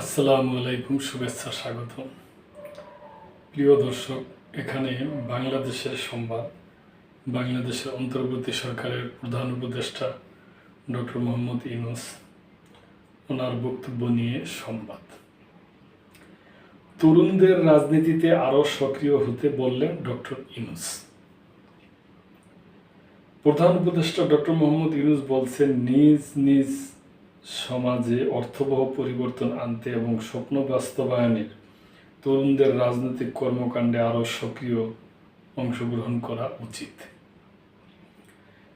আসসালামু আলাইকুম, শুভেচ্ছা স্বাগত প্রিয় দর্শক, এখানে বাংলাদেশের সংবাদ। বাংলাদেশের অন্তর্বর্তী সরকারের প্রধান উপদেষ্টা ডক্টর মোহাম্মদ ইউনুস, ওনার বক্তব্য নিয়ে সংবাদ। তরুণদের রাজনীতিতে আরও সক্রিয় হতে বললেন ডক্টর ইউনুস। প্রধান উপদেষ্টা ডক্টর মোহাম্মদ ইউনুস বলছেন, নিজ নিজ সমাজে অর্থবহ পরিবর্তন আনতে এবং স্বপ্ন বাস্তবায়নের তরুণদের রাজনৈতিক কর্মকাণ্ডে আরও সক্রিয় অংশগ্রহণ করা উচিত।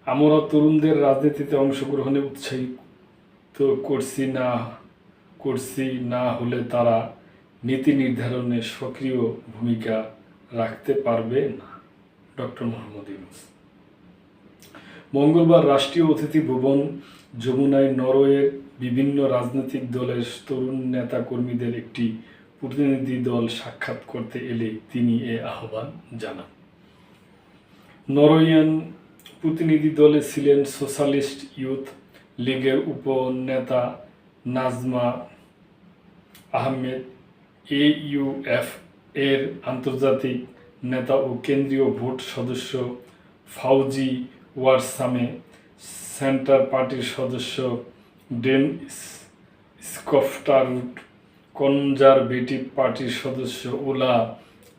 আমরা তরুণদের রাজনীতিতে অংশগ্রহণে উৎসাহিত করছি না করছি না হলে তারা নীতি নির্ধারণে সক্রিয় ভূমিকা রাখতে পারবে না। ডক্টর মোহাম্মদ ইউনুস। মঙ্গলবার রাষ্ট্রীয় অতিথি ভবন যমুনায় নরওয়ের বিভিন্ন রাজনৈতিক দলের তরুণ নেতা কর্মীদের একটি প্রতিনিধি দল সাক্ষাৎ করতে এলে তিনি এ আহ্বান জানান। নরওয়েয়ান প্রতিনিধি দলে ছিলেন সোশ্যালিস্ট ইউথ লীগের উপনেতা নাজমা আহমেদ, এ ইউএফ এর আন্তর্জাতিক নেতা ও কেন্দ্রীয় ভোট সদস্য ফাউজি ওয়ারসামে সেন্টার পার্টির সদস্য ডেন স্কফটারুট কনজারভেটিভ পার্টির সদস্য ওলা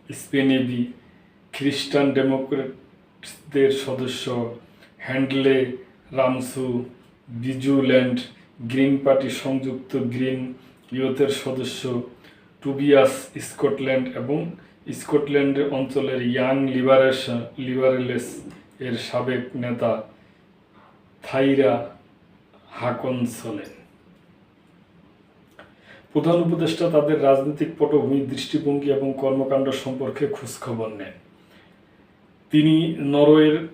স্পেনেবি, খ্রিস্টান ডেমোক্রেটদের সদস্য হ্যান্ডলে রামসু, বিজুল্যান্ড গ্রিন পার্টি সংযুক্ত গ্রিন ইউথের সদস্য টুবিয়াস স্কটল্যান্ড এবং স্কটল্যান্ডের অঞ্চলের ইয়াং লিবারেশন লিবারেলেস এর সাবেক নেতা থাইরা হাকনসলেন। প্রধান উপদেষ্টা তাদের রাজনৈতিক পটভূমি, দৃষ্টিভঙ্গি এবং কর্মকাণ্ড সম্পর্কে খোঁজখবর নেন। তিনি নরওয়ের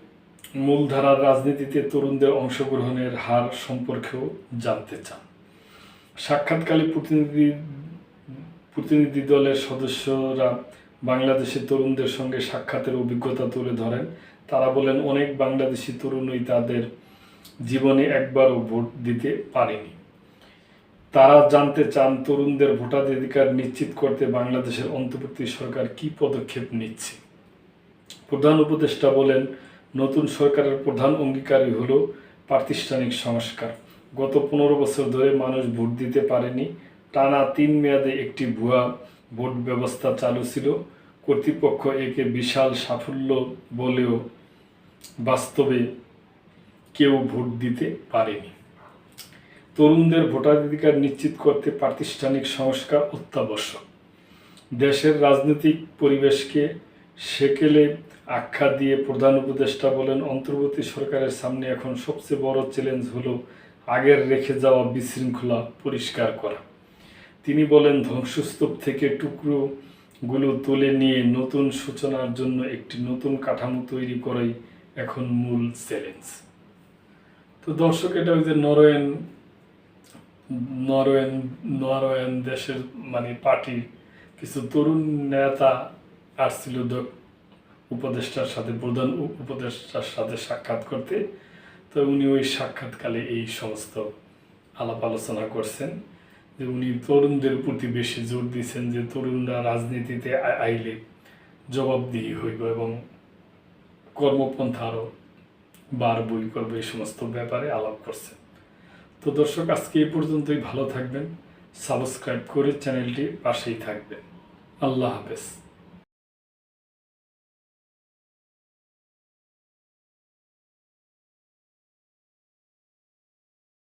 মূলধারার রাজনীতিতে তরুণদের অংশগ্রহণের হার সম্পর্কেও জানতে চান। সাক্ষাৎকালে প্রতিনিধি প্রতিনিধি দলের সদস্যরা বাংলাদেশের তরুণদের সঙ্গে সাক্ষাতের অভিজ্ঞতা তুলে ধরেন। তারা বলেন, অনেক বাংলাদেশি তরুণই তাদের জীবনে একবারও ভোট দিতে পারেনি। তারা জানতে চান, তরুণদের ভোটাধিকার নিশ্চিত করতে বাংলাদেশের অন্তর্বর্তী সরকার কি পদক্ষেপ নিচ্ছে। প্রধান উপদেষ্টা বলেন, নতুন সরকারের প্রধান অঙ্গীকারই হল প্রাতিষ্ঠানিক সংস্কার। গত পনেরো বছর ধরে মানুষ ভোট দিতে পারেনি। টানা তিন মেয়াদে একটি ভুয়া ভোট ব্যবস্থা চালু ছিল। কর্তৃপক্ষ একে বিশাল সাফল্য বলেও বাস্তবে কেউ ভোট দিতে পারেনি। তরুণদের ভোটাধিকার নিশ্চিত করতে প্রাতিষ্ঠানিক সংস্কার অত্যাবশ্যক। দেশের রাজনৈতিক পরিবেশকে সেকেলে আখ্যা দিয়ে প্রধান উপদেষ্টা বলেন, অন্তর্বর্তী সরকারের সামনে এখন সবচেয়ে বড় চ্যালেঞ্জ হলো আগের রেখে যাওয়া বিশৃঙ্খলা পরিষ্কার করা। তিনি বলেন, ধ্বংসস্তূপ থেকে টুকরোগুলো তুলে নিয়ে নতুন সূচনার জন্য একটি নতুন কাঠামো তৈরি করাই এখন মূল চ্যালেঞ্জ। তো দর্শক, এটা ওই যে নরওয়েন নরওয়েন নরওয়েন দেশের মানে পার্টি কিছু তরুণ নেতা আসছিল উপদেষ্টার সাথে, প্রধান উপ- উপদেষ্টার সাথে সাক্ষাৎ করতে। তো উনি ওই সাক্ষাৎকালে এই সমস্ত আলাপ আলোচনা করছেন। যে উনি তরুণদের প্রতি বেশি জোর দিচ্ছেন যে তরুণরা রাজনীতিতে আইলে জবাবদিহি হইব এবং কর্মপন্থা আরও বার বই করবে এই সমস্ত ব্যাপারে আলাপ করছে তো দর্শক, আজকে এই পর্যন্তই। ভালো থাকবেন, সাবস্ক্রাইব করে চ্যানেলটি পাশেই থাকবেন। আল্লাহ হাফেজ।